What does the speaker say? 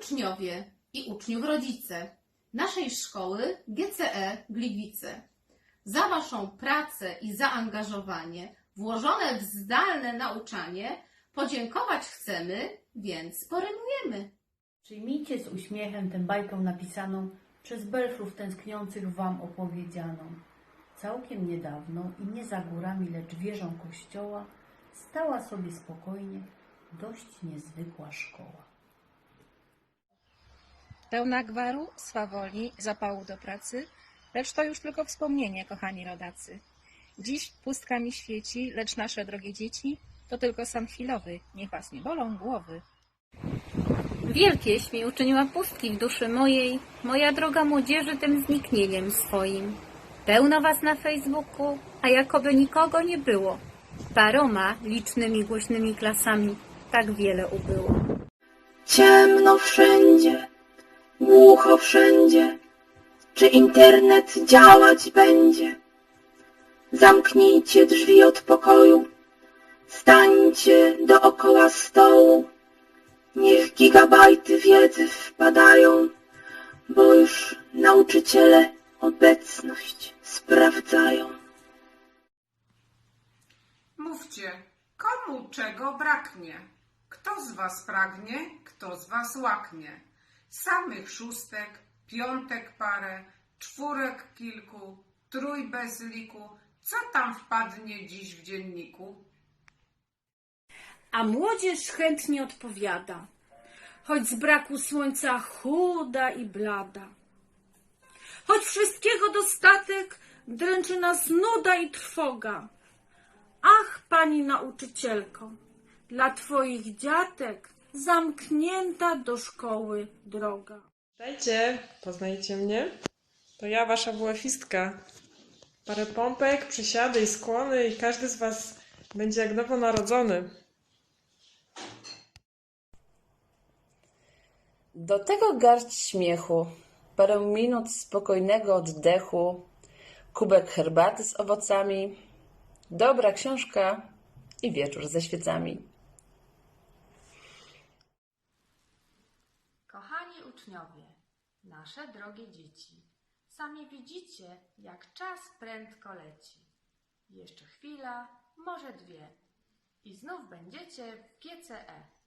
uczniowie i uczniów rodzice naszej szkoły GCE Gliwice. Za Waszą pracę i zaangażowanie włożone w zdalne nauczanie podziękować chcemy, więc porymujemy. Przyjmijcie z uśmiechem tę bajkę napisaną przez belfrów tęskniących wam opowiedzianą. Całkiem niedawno i nie za górami, lecz wieżą kościoła stała sobie spokojnie dość niezwykła szkoła. Pełna gwaru, swawoli, zapału do pracy, lecz to już tylko wspomnienie, kochani rodacy. Dziś pustka mi świeci, lecz nasze drogie dzieci to tylko sam chwilowy, niech was nie bolą głowy. Wielkieś mi uczyniła pustki w duszy mojej, moja droga młodzieży tym zniknieniem swoim. Pełno was na Facebooku, a jakoby nikogo nie było. Paroma licznymi głośnymi klasami tak wiele ubyło. Ciemno wszędzie, głucho wszędzie. Czy internet działać będzie? Zamknijcie drzwi od pokoju, stańcie dookoła stołu. Niech gigabajty wiedzy wpadają, bo już nauczyciele obecność sprawdzają. Mówcie, komu czego braknie? Kto z was pragnie, kto z was łaknie? Samych szóstek, piątek parę, czwórek kilku, trój bez liku. Co tam wpadnie dziś w dzienniku? A młodzież chętnie odpowiada, choć z braku słońca chuda i blada. Choć wszystkiego dostatek, dręczy nas nuda i trwoga. Ach, pani nauczycielko, dla twoich dziatek zamknięta do szkoły droga. Witajcie, poznajcie mnie? To ja, wasza WF-istka. Parę pompek, przysiady i skłony i każdy z was będzie jak nowonarodzony. Do tego garść śmiechu, parę minut spokojnego oddechu, kubek herbaty z owocami, dobra książka i wieczór ze świecami. Uczniowie, nasze drogie dzieci, sami widzicie, jak czas prędko leci. Jeszcze chwila, może dwie, i znów będziecie w GCE.